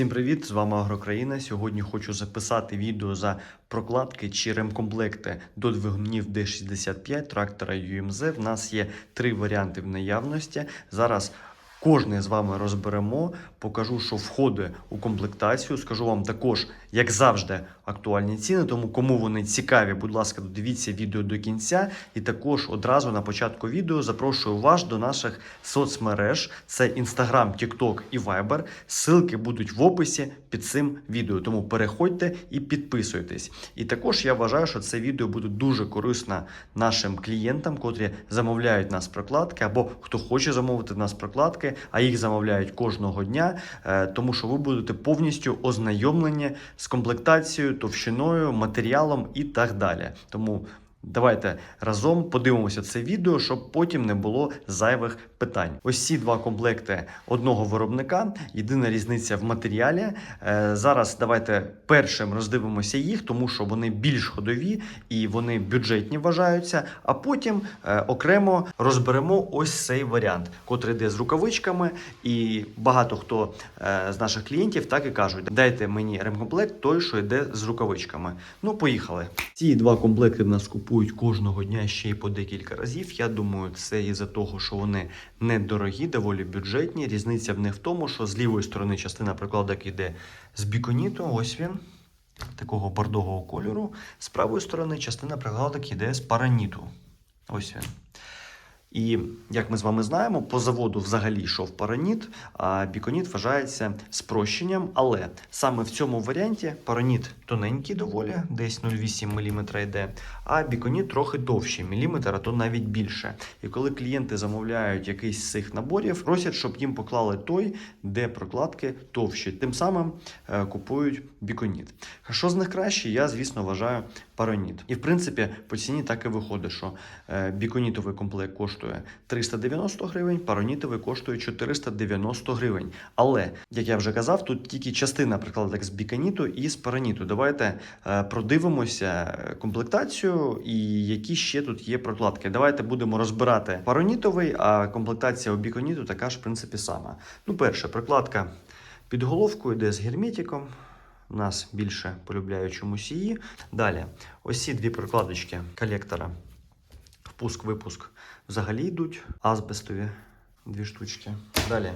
Всім привіт! З вами Агрокраїна. Сьогодні хочу записати відео за прокладки чи ремкомплекти до двигунів D65 трактора UMZ. В нас є три варіанти в наявності. Зараз кожне з вами розберемо, покажу, що входить у комплектацію. Скажу вам також, як завжди, актуальні ціни. Тому кому вони цікаві, будь ласка, додивіться відео до кінця. І також одразу на початку відео запрошую вас до наших соцмереж: це Instagram, TikTok і Viber. Ссылки будуть в описі під цим відео. Тому переходьте і підписуйтесь. І також я вважаю, що це відео буде дуже корисно нашим клієнтам, котрі замовляють нас прокладки, або хто хоче замовити нас прокладки, а їх замовляють кожного дня, е, тому що ви будете повністю ознайомлені з комплектацією, товщиною, матеріалом і так далі. Тому Давайте разом подивимося це відео, щоб потім не було зайвих питань. Ось ці два комплекти одного виробника. Єдина різниця в матеріалі. Е, зараз давайте першим роздивимося їх, тому що вони більш ходові і вони бюджетні вважаються. А потім е, окремо розберемо ось цей варіант, котрий йде з рукавичками. І багато хто е, з наших клієнтів так і кажуть: дайте мені ремкомплект, той, що йде з рукавичками. Ну, поїхали. Ці два комплекти в нас купують кожного дня ще й по декілька разів. Я думаю, це із-за того, що вони недорогі, доволі бюджетні. Різниця в них в тому, що з лівої сторони частина прикладок йде з біконіту. Ось він. Такого бордового кольору. З правої сторони частина прикладок йде з параніту. Ось він. І як ми з вами знаємо, по заводу взагалі йшов параніт, а біконіт вважається спрощенням. Але саме в цьому варіанті параніт тоненький доволі, десь 0,8 мм йде, а біконіт трохи довший, міліметр, а то навіть більше. І коли клієнти замовляють якийсь з цих наборів, просять, щоб їм поклали той, де прокладки товщі. Тим самим е, купують біконіт. Що з них краще? Я, звісно, вважаю параніт. І в принципі, по ціні так і виходить, що е, біконітовий комплект коштує 390 гривень, паронітовий коштує 490 гривень. Але, як я вже казав, тут тільки частина прикладок з біконіту і з параніту. Давайте е, продивимося комплектацію і які ще тут є прокладки. Давайте будемо розбирати паронітовий, а комплектація у біконіту така ж, в принципі, сама. Ну, перше, прокладка під головку йде з герметиком. У нас більше полюбляю чомусь її. Далі, ось ці дві прокладочки колектора. Впуск-випуск взагалі йдуть азбестові дві штучки. Далі,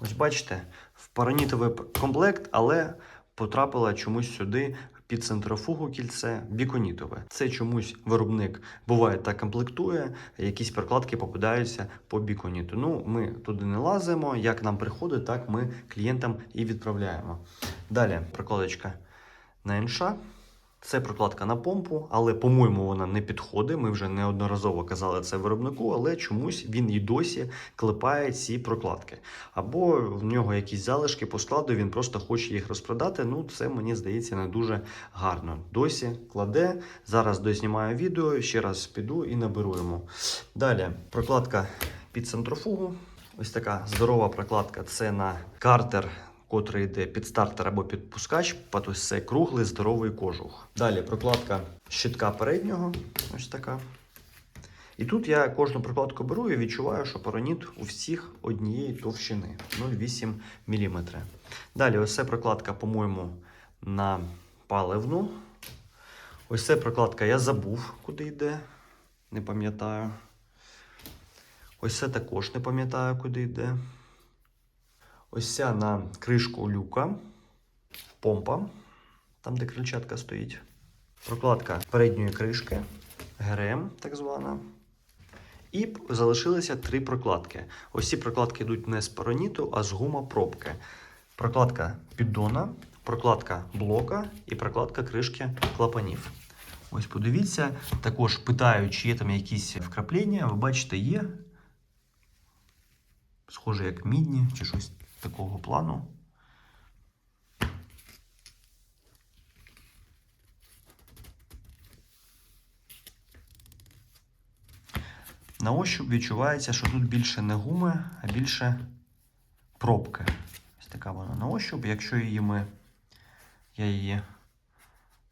ось бачите, в паранітовий комплект, але потрапила чомусь сюди під центрофугу кільце біконітове. Це чомусь виробник буває та комплектує, якісь прокладки попадаються по біконіту. Ну, ми туди не лазимо. Як нам приходить, так ми клієнтам і відправляємо. Далі прокладочка на НШ. Це прокладка на помпу, але, по-моєму, вона не підходить. Ми вже неодноразово казали це виробнику, але чомусь він і досі клепає ці прокладки. Або в нього якісь залишки по складу, він просто хоче їх розпродати. Ну, це мені здається не дуже гарно. Досі кладе. Зараз дознімаю відео, ще раз піду і наберу йому. Далі прокладка під центрофугу. Ось така здорова прокладка. Це на картер котрий йде під стартер або підпускач, тобто це круглий здоровий кожух. Далі прокладка щитка переднього, ось така. І тут я кожну прокладку беру і відчуваю, що параніт у всіх однієї товщини 0,8 мм. Далі, ось це прокладка, по-моєму, на паливну. Ось це прокладка я забув, куди йде. Не пам'ятаю. Ось це також не пам'ятаю, куди йде. Ось ця на кришку люка, помпа, там де крильчатка стоїть. Прокладка передньої кришки, ГРМ, так звана. І залишилися три прокладки. Ось ці прокладки йдуть не з пароніту, а з гумопробки. Прокладка піддона, прокладка блока і прокладка кришки клапанів. Ось подивіться, також питають, чи є там якісь вкраплення. Ви бачите, є. Схоже, як мідні чи щось такого плану. На ощуп відчувається, що тут більше не гуми, а більше пробки. Ось така вона на ощуп. Якщо її ми, я її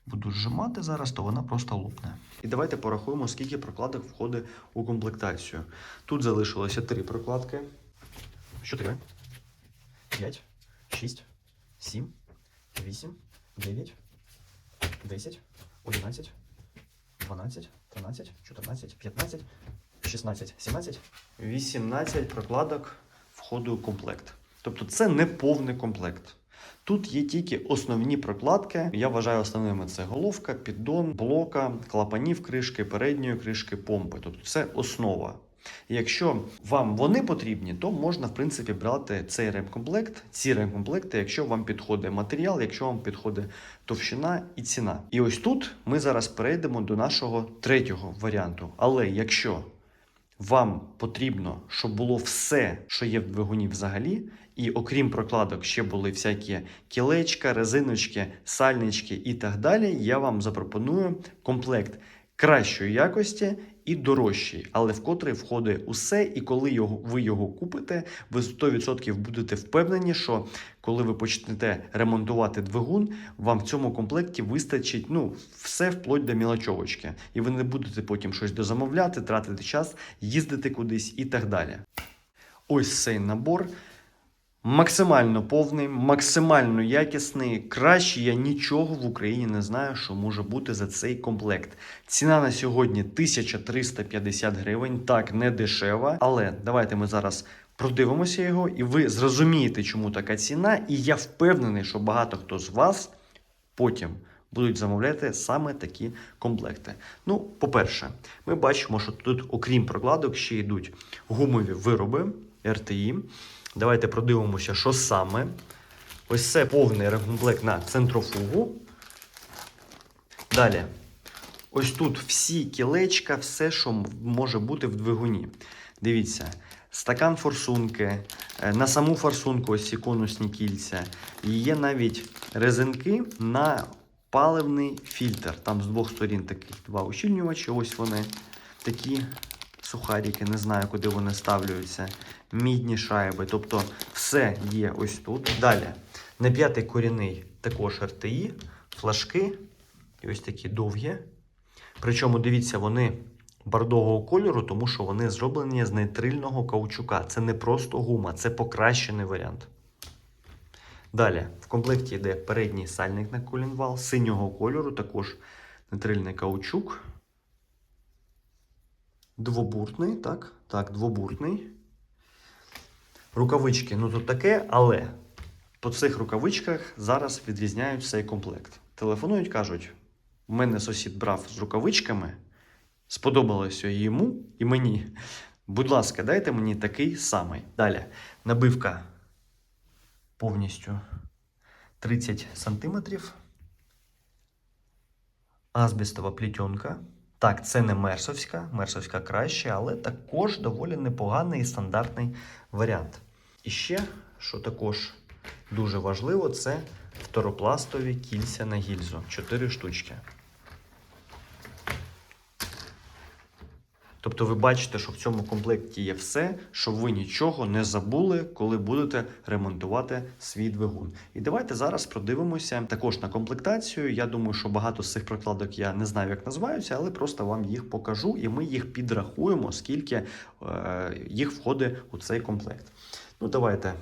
буду зжимати зараз, то вона просто лопне. І давайте порахуємо, скільки прокладок входить у комплектацію. Тут залишилося три прокладки. Чотири. 5, 6, 7, 8, 9, 10, 11, 12, 13, 14, 15, 16, 17, 18 прокладок входу у комплект. Тобто це не повний комплект. Тут є тільки основні прокладки. Я вважаю основними це головка, піддон, блока, клапанів кришки, передньої кришки, помпи. Тобто це основа. Якщо вам вони потрібні, то можна в принципі брати цей ремкомплект, ці ремкомплекти, якщо вам підходить матеріал, якщо вам підходить товщина і ціна. І ось тут ми зараз перейдемо до нашого третього варіанту. Але якщо вам потрібно, щоб було все, що є в двигуні взагалі, і окрім прокладок ще були всякі кілечка, резиночки, сальнички і так далі, я вам запропоную комплект кращої якості і дорожчий, але в котрий входить усе, і коли його, ви його купите, ви 100% будете впевнені, що коли ви почнете ремонтувати двигун, вам в цьому комплекті вистачить ну, все вплоть до мілочовочки. І ви не будете потім щось дозамовляти, тратити час, їздити кудись і так далі. Ось цей набор. Максимально повний, максимально якісний. Краще я нічого в Україні не знаю, що може бути за цей комплект. Ціна на сьогодні 1350 гривень. Так, не дешева. Але давайте ми зараз продивимося його, і ви зрозумієте, чому така ціна. І я впевнений, що багато хто з вас потім будуть замовляти саме такі комплекти. Ну, по-перше, ми бачимо, що тут, окрім прокладок, ще йдуть гумові вироби RTI. Давайте продивимося, що саме. Ось це повний комплект на центрофугу. Далі. Ось тут всі кілечка, все, що може бути в двигуні. Дивіться, стакан форсунки, е, на саму форсунку ось ці конусні кільця. Є навіть резинки на паливний фільтр. Там з двох сторін таких два ущільнювачі. Ось вони такі сухарики, не знаю, куди вони ставлюються. Мідні шайби. Тобто все є ось тут. Далі. На п'ятий корінний також RTI, флажки. І ось такі довгі. Причому, дивіться, вони бордового кольору, тому що вони зроблені з нейтрильного каучука. Це не просто гума, це покращений варіант. Далі, в комплекті йде передній сальник на колінвал синього кольору, також нейтрильний каучук. Двобуртний, так? Так, двобуртний. Рукавички, ну тут таке, але по цих рукавичках зараз відрізняють цей комплект. Телефонують, кажуть: у мене сусід брав з рукавичками, сподобалося йому і мені. Будь ласка, дайте мені такий самий. Далі. Набивка повністю 30 см. Азбестова плітьонка. Так, це не мерсовська, мерсовська краще, але також доволі непоганий і стандартний варіант. І ще, що також дуже важливо, це второпластові кільця на гільзу. 4 штучки. Тобто ви бачите, що в цьому комплекті є все, щоб ви нічого не забули, коли будете ремонтувати свій двигун. І давайте зараз продивимося також на комплектацію. Я думаю, що багато з цих прокладок я не знаю, як називаються, але просто вам їх покажу, і ми їх підрахуємо, скільки е, їх входить у цей комплект. Ну, давайте.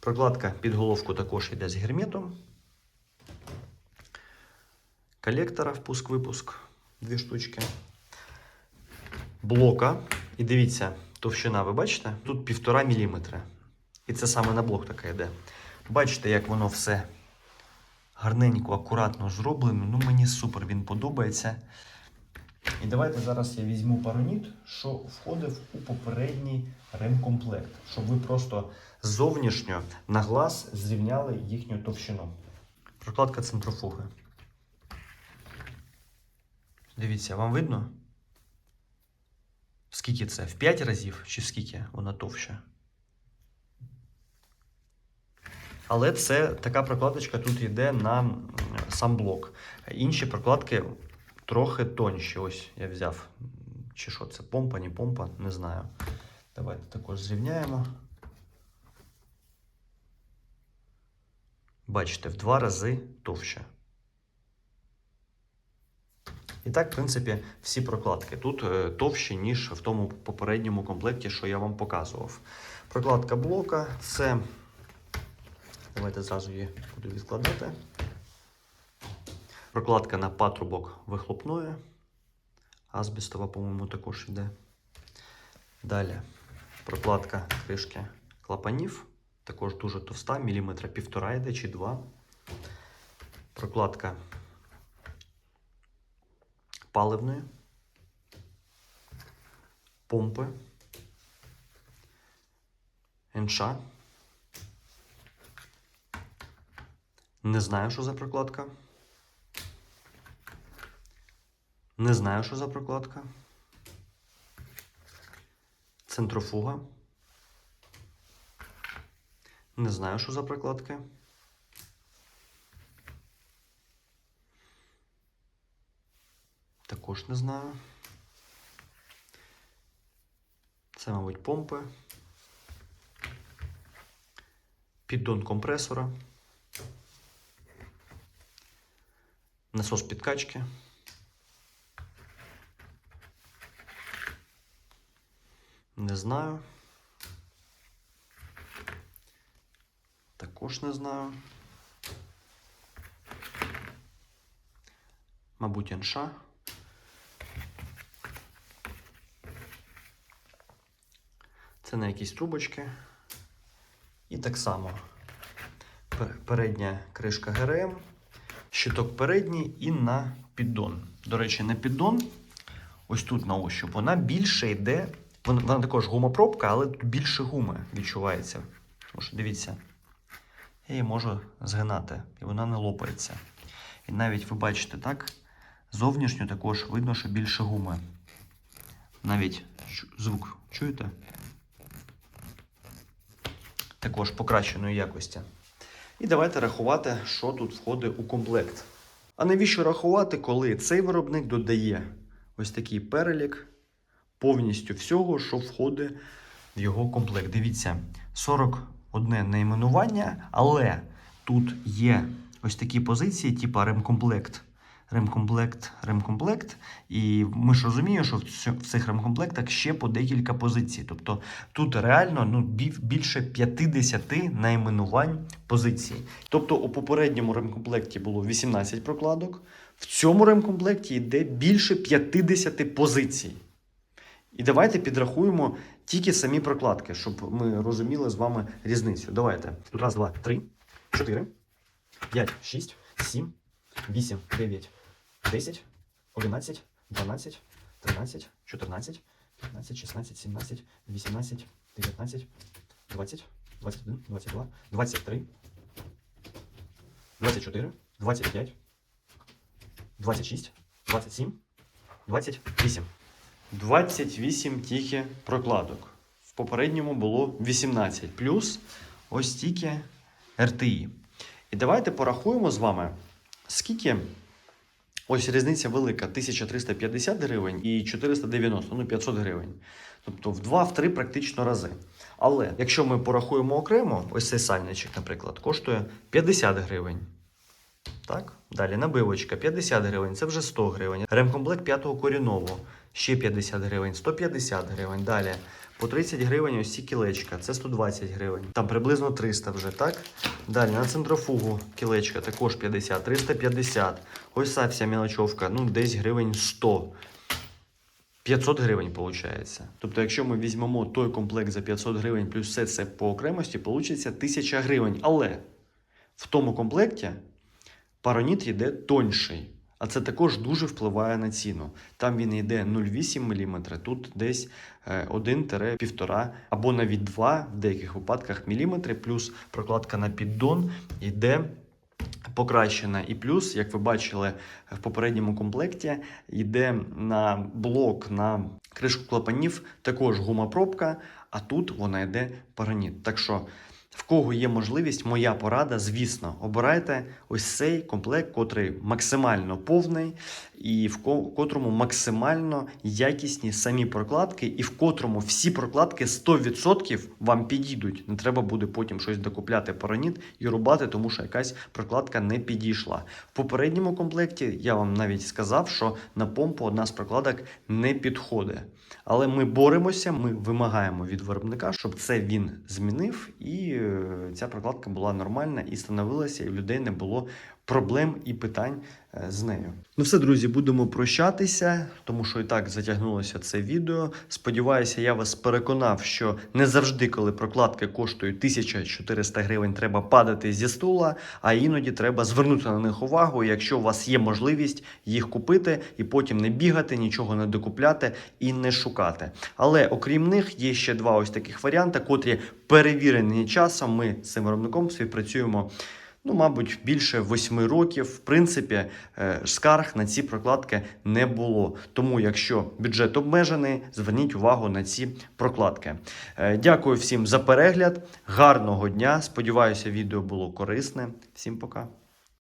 Прокладка під головку також йде з герметом. Колектора впуск-випуск. Дві штучки блока. І дивіться, товщина, ви бачите? Тут півтора міліметра. І це саме на блок така йде. Бачите, як воно все гарненько, акуратно зроблено. Ну, мені супер, він подобається. І давайте зараз я візьму пароніт, що входив у попередній ремкомплект, щоб ви просто зовнішньо на глаз зрівняли їхню товщину. Прокладка центрофуги. Дивіться, вам видно? Скільки це? В 5 разів чи скільки вона товща? Але це така прокладочка тут йде на сам блок. Інші прокладки трохи тонші. Ось я взяв. Чи що це помпа, не помпа, не знаю. Давайте також зрівняємо. Бачите, в два рази товще. І так, в принципі, всі прокладки тут е, товщі, ніж в тому попередньому комплекті, що я вам показував. Прокладка блока це Давайте зразу її буду відкладати. Прокладка на патрубок вихлопної. Азбістова, по-моєму, також йде. Далі прокладка кришки клапанів. Також дуже товста, міліметра півтора йде чи два. Прокладка паливної, помпи, НШ. Не знаю, що за прокладка. Не знаю, що за прокладка. Центрофуга. Не знаю, що за прокладки. Також не знаю. Це, мабуть, помпи. Піддон компресора. Насос підкачки. Не знаю. Також не знаю. Мабуть, НШ. Це на якісь трубочки. І так само передня кришка ГРМ, щиток передній і на піддон. До речі, на піддон, ось тут на ощуп, вона більше йде. Вона, також гумопробка, але тут більше гуми відчувається. Тому що дивіться, я її можу згинати, і вона не лопається. І навіть ви бачите, так, зовнішньо також видно, що більше гуми. Навіть звук чуєте? Також покращеної якості. І давайте рахувати, що тут входить у комплект. А навіщо рахувати, коли цей виробник додає ось такий перелік повністю всього, що входить в його комплект. Дивіться, 41 найменування, але тут є ось такі позиції, типу ремкомплект. Ремкомплект, ремкомплект. І ми ж розуміємо, що в цих ремкомплектах ще по декілька позицій. Тобто тут реально ну, більше 50 найменувань позицій. Тобто у попередньому ремкомплекті було 18 прокладок, в цьому ремкомплекті йде більше 50 позицій. І давайте підрахуємо тільки самі прокладки, щоб ми розуміли з вами різницю. Давайте. Раз, два, три, чотири, п'ять, шість, сім, вісім, дев'ять, десять, одинадцять, дванадцять, тринадцять, чотирнадцять, п'ятнадцять, шістнадцять, сімнадцять, вісімнадцять, дев'ятнадцять, двадцять, двадцять один, двадцять два, двадцять три, двадцять чотири, двадцять п'ять, двадцять шість, двадцять сім, двадцять вісім. 28 тільки прокладок. В попередньому було 18, плюс ось стільки RTI. І давайте порахуємо з вами, скільки ось різниця велика: 1350 гривень і 490, ну 500 гривень. Тобто в 2-3 практично рази. Але якщо ми порахуємо окремо, ось цей сальничок, наприклад, коштує 50 гривень. Так, далі набивочка 50 гривень, це вже 100 гривень. Ремкомплект п'ятого корінного ще 50 гривень, 150 гривень. Далі по 30 гривень ось ці кілечка, це 120 гривень. Там приблизно 300 вже, так? Далі на центрофугу кілечка також 50, 350. Ось ця вся мілочовка, ну десь гривень 100. 500 гривень виходить. Тобто, якщо ми візьмемо той комплект за 500 гривень плюс все це по окремості, вийде 1000 гривень. Але в тому комплекті параніт йде тонший. А це також дуже впливає на ціну. Там він йде 0,8 мм, тут десь е, 1-1,5 або навіть 2 в деяких випадках міліметри, плюс прокладка на піддон йде покращена. І плюс, як ви бачили в попередньому комплекті, йде на блок на кришку клапанів також гумопробка, а тут вона йде параніт. Так що в кого є можливість, моя порада, звісно, обирайте ось цей комплект, котрий максимально повний, і в котрому максимально якісні самі прокладки, і в котрому всі прокладки 100% вам підійдуть. Не треба буде потім щось докупляти параніт і рубати, тому що якась прокладка не підійшла. В попередньому комплекті я вам навіть сказав, що на помпу одна з прокладок не підходить. Але ми боремося, ми вимагаємо від виробника, щоб це він змінив і ця прокладка була нормальна і становилася, і в людей не було проблем і питань е, з нею. Ну все, друзі, будемо прощатися, тому що і так затягнулося це відео. Сподіваюся, я вас переконав, що не завжди, коли прокладки коштують 1400 гривень, треба падати зі стула, а іноді треба звернути на них увагу, якщо у вас є можливість їх купити і потім не бігати, нічого не докупляти і не шукати. Але окрім них є ще два ось таких варіанти, котрі перевірені часом. Ми з цим виробником співпрацюємо. Ну, мабуть, більше восьми років. В принципі, е, скарг на ці прокладки не було. Тому, якщо бюджет обмежений, зверніть увагу на ці прокладки. Е, Дякую всім за перегляд. Гарного дня. Сподіваюся, відео було корисне. Всім пока.